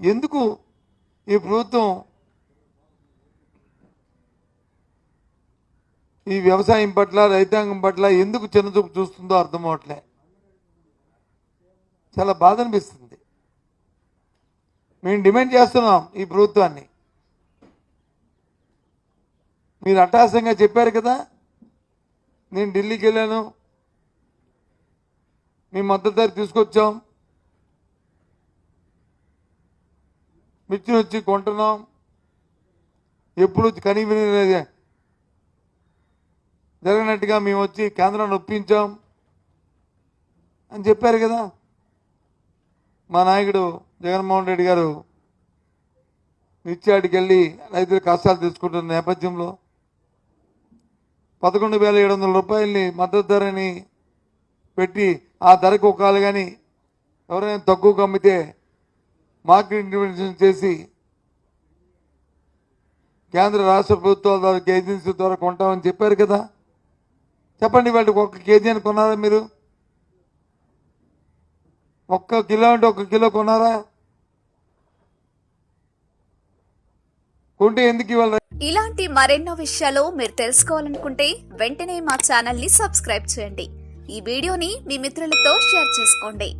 ఎందుకు ఈ ప్రభుత్వం ఈ వ్యవసాయం పట్ల రైతాంగం పట్ల ఎందుకు చిన్నచూపు చూస్తుందో అర్థం అవట్లే. చాలా బాధ అనిపిస్తుంది. మేము డిమాండ్ చేస్తున్నాం ఈ ప్రభుత్వాన్ని. మీరు అట్టాసంగా చెప్పారు కదా నేను ఢిల్లీకి వెళ్ళాను మీ మద్దతు తీసుకొచ్చాం మిర్చి వచ్చి కొంటున్నాం. ఎప్పుడు కనిపించలేదే జరిగినట్టుగా మేము వచ్చి కేంద్రాన్ని ఒప్పించాం అని చెప్పారు కదా. మా నాయకుడు జగన్మోహన్ రెడ్డి గారు నిత్యాడికి వెళ్ళి రైతుల కష్టాలు తీసుకుంటున్న నేపథ్యంలో పదకొండు వేల ఏడు వందల రూపాయలని మద్దతు ధరని పెట్టి ఆ ధరకు ఒకాలి కానీ ఎవరైనా తక్కువ అమ్మితే మార్కెట్ ఇంటర్వెన్షన్ చేసి కేంద్ర రాష్ట్ర ప్రభుత్వాల ద్వారా ఏజెన్సీ ద్వారా కొంటామని చెప్పారు కదా. చెప్పండి వాళ్ళకి ఒక్క కేజీ అని కొన్నారా మీరు? ఒక్క కిలో అంటే ఒక్క కిలో కొన్నారా? కొంటే ఎందుకు ఇవాళ ఇలాంటి మరెన్నో విషయాలు మీరు తెలుసుకోవాలనుకుంటే వెంటనే మా ఛానల్ని సబ్స్క్రైబ్ చేయండి. ఈ వీడియోని మీ మిత్రులతో షేర్ చేసుకోండి.